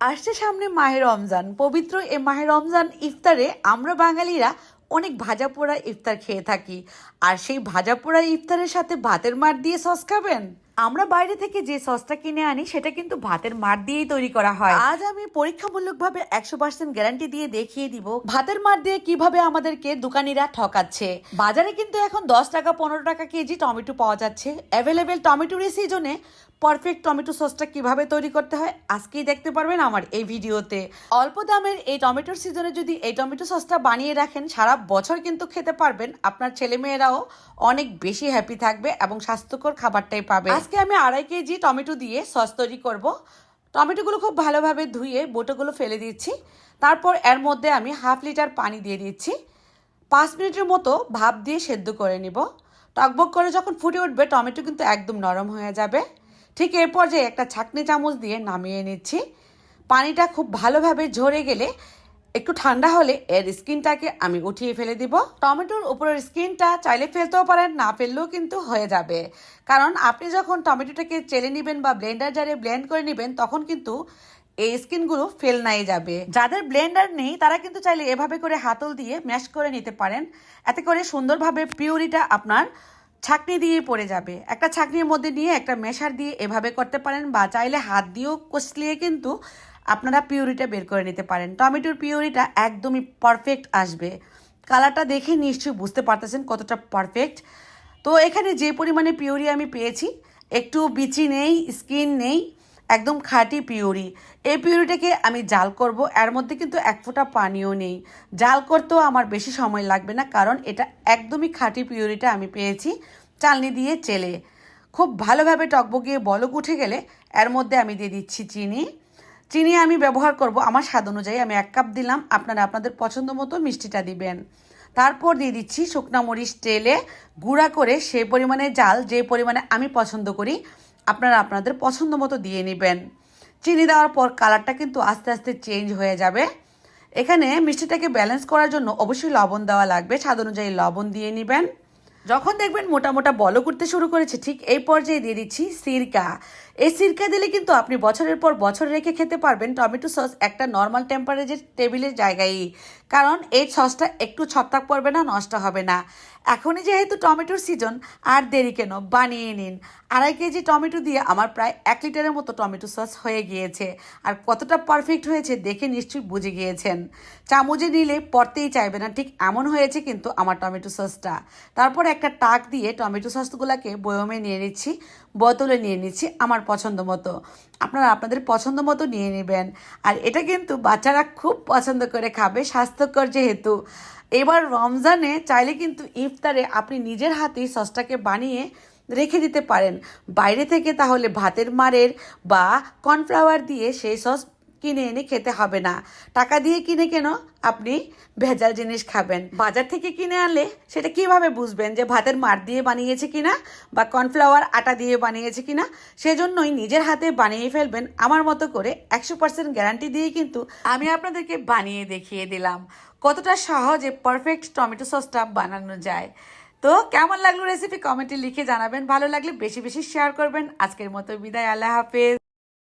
আসছে সামনে মাহে রমজান। পবিত্র এ মাহে রমজান ইফতারে আমরা বাঙালিরা অনেক ভাজা পোড়া ইফতার খেয়ে থাকি। আর সেই ভাজা পোড়া ইফতারের সাথে ভাতের মার দিয়ে সস খাবেন? আমরা বাইরে থেকে যে সসটা কিনে আনি সেটা কিন্তু ভাতের মার দিয়েই তৈরি করা হয়। আজ আমি পরীক্ষামূলকভাবে একশো পার্সেন্ট গ্যারান্টি দিয়ে দেখিয়ে দিব ভাতের মার দিয়ে কীভাবে আমাদেরকে দোকানিরা ঠকাচ্ছে। বাজারে কিন্তু এখন দশ টাকা পনেরো টাকা কেজি টমেটো পাওয়া যাচ্ছে। অ্যাভেলেবেল টমেটোর এই সিজনে পারফেক্ট টমেটো সসটা কীভাবে তৈরি করতে হয় আজকেই দেখতে পারবেন আমার এই ভিডিওতে। অল্প দামের এই টমেটোর সিজনে যদি এই টমেটো সসটা বানিয়ে রাখেন সারা বছর কিন্তু খেতে পারবেন। আপনার ছেলেমেয়েরাও অনেক বেশি হ্যাপি থাকবে এবং স্বাস্থ্যকর খাবারটাই পাবে। আজকে আমি আড়াই কেজি টমেটো দিয়ে সস তৈরি করব। টমেটোগুলো খুব ভালোভাবে ধুয়ে বোটোগুলো ফেলে দিচ্ছি। তারপর এর মধ্যে আমি হাফ লিটার পানি দিয়ে দিচ্ছি। পাঁচ মিনিটের মতো ভাপ দিয়ে সেদ্ধ করে নিব। টকবক করে যখন ফুটে উঠবে, টমেটো কিন্তু একদম নরম হয়ে যাবে। ঠিক এরপর যে একটা ছাকনি চামচ দিয়ে নামিয়ে নিচ্ছি। পানিটা খুব ভালোভাবে ঝরে গেলে একটু ঠান্ডা হলে এর স্কিনটাকে আমি উঠিয়ে ফেলে দিব। টমেটোর উপরের স্কিনটা চাইলে ফেলতেও পারেন, না ফেললেও কিন্তু হয়ে যাবে। কারণ আপনি যখন টমেটোটাকে চেলে নেবেন বা ব্লেন্ডার জারে ব্লেন্ড করে নেবেন, তখন কিন্তু এই স্কিনগুলো ফেল নাই যাবে। যাদের ব্লেন্ডার নেই, তারা কিন্তু চাইলে এভাবে করে হাতল দিয়ে ম্যাশ করে নিতে পারেন। এতে করে সুন্দরভাবে পিউরিটা আপনার ছাকনি দিয়ে পড়ে যাবে। একটা ছাকনির মধ্যে নিয়ে একটা মেশার দিয়ে এভাবে করতে পারেন বা চাইলে হাত দিয়েও কষলিয়ে কিন্তু আপনারা পিউরিটা বের করে নিতে পারেন। টমেটোর পিউরিটা একদমই পারফেক্ট আসবে। কালারটা দেখে নিশ্চয়ই বুঝতে পারতেছেন কতটা পারফেক্ট তো এখানে যে পরিমাণে পিউরি আমি পেয়েছি, একটু বিচি নেই, স্কিন নেই, একদম খাঁটি পিউরি এই পিউরিটাকে আমি জাল করব, এর মধ্যে কিন্তু এক ফোঁটা পানিও নেই। জাল করতেও আমার বেশি সময় লাগবে না, কারণ এটা একদমই খাঁটি পিউরিটা আমি পেয়েছি চালনি দিয়ে চেলে। খুব ভালোভাবে টকবগিয়ে বলক উঠে গেলে এর মধ্যে আমি দিয়ে দিচ্ছি চিনি। চিনি আমি ব্যবহার করব, আমার স্বাদ অনুযায়ী আমি এক কাপ দিলাম, আপনারা আপনাদের পছন্দ মতো মিষ্টিটা দিবেন। তারপর দিয়ে দিচ্ছি শুকনা মরিচ তেলে গুঁড়া করে সেই পরিমাণে জাল, যে পরিমাণে আমি পছন্দ করি, আপনারা আপনাদের পছন্দ মতো দিয়ে নেবেন। চিনি দেওয়ার পর কালারটা কিন্তু আস্তে আস্তে চেঞ্জ হয়ে যাবে। এখানে মিষ্টিটাকে ব্যালেন্স করার জন্য অবশ্যই লবণ দেওয়া লাগবে, স্বাদ অনুযায়ী লবণ দিয়ে নেবেন। যখন দেখবেন মোটা মোটা বল করতে শুরু করেছে, ঠিক এই পর্যায়ে দিয়ে দিচ্ছি সিরকা। এই সিরকা দিলে কিন্তু আপনি বছরের পর বছর রেখে খেতে পারবেন টমেটো সস একটা নর্মাল টেম্পারেচার টেবিলের জায়গায়। কারণ এই সসটা একটু ছত্রাক পড়বে না, নষ্ট হবে না। এখনই যেহেতু টমেটোর সিজন আর দেরি কেন? বানিয়ে নিন। আড়াই কেজি টমেটো দিয়ে আমার প্রায় এক লিটারের মতো টমেটো সস হয়ে গিয়েছে। আর কতটা পারফেক্ট হয়েছে দেখে নিশ্চয়ই বুঝে গিয়েছেন। চামচে নিলে পড়তেই চাইবে না, ঠিক এমন হয়েছে কিন্তু আমার টমেটো সসটা তারপর একটা টাক দিয়ে টমেটো সসগুলোকে বয়মে নিয়ে নিচ্ছি, বোতলে নিয়ে নিচ্ছি আমার পছন্দ মতো। আপনারা আপনাদের পছন্দ মতো নিয়ে নেবেন। আর এটা কিন্তু বাচ্চারা খুব পছন্দ করে খাবে, স্বাস্থ্যকর যেহেতু। এবার রমজানে চাইলে কিন্তু ইফতারে আপনি নিজের হাতেই সসটাকে বানিয়ে রেখে দিতে পারেন। বাইরে থেকে তাহলে ভাতের মারের বা কর্নফ্লাওয়ার দিয়ে সেই সস কিনে এনে খেতে হবে না। টাকা দিয়ে কিনে কেন? আপনি ভেজাল জিনিস খাবেন। বাজার থেকে কিনে আনলে সেটা কীভাবে বুঝবেন যে ভাতের মার দিয়ে বানিয়েছে কিনা বা কর্নফ্লাওয়ার আটা দিয়ে বানিয়েছে কিনা? সেজন্যই নিজের হাতে বানিয়ে ফেলবেন আমার মতো করে একশো পার্সেন্ট গ্যারান্টি দিয়ে কিন্তু আমি আপনাদেরকে বানিয়ে দেখিয়ে দিলাম। কতটা সহজে পারফেক্ট টমেটো সসটা বানানো যায়। তো কেমন লাগল রেসিপি কমেন্টে লিখে জানাবেন। ভালো লাগলে বেশি বেশি শেয়ার করবেন। আজকের মতো বিদায়। আল্লাহ হাফেজ।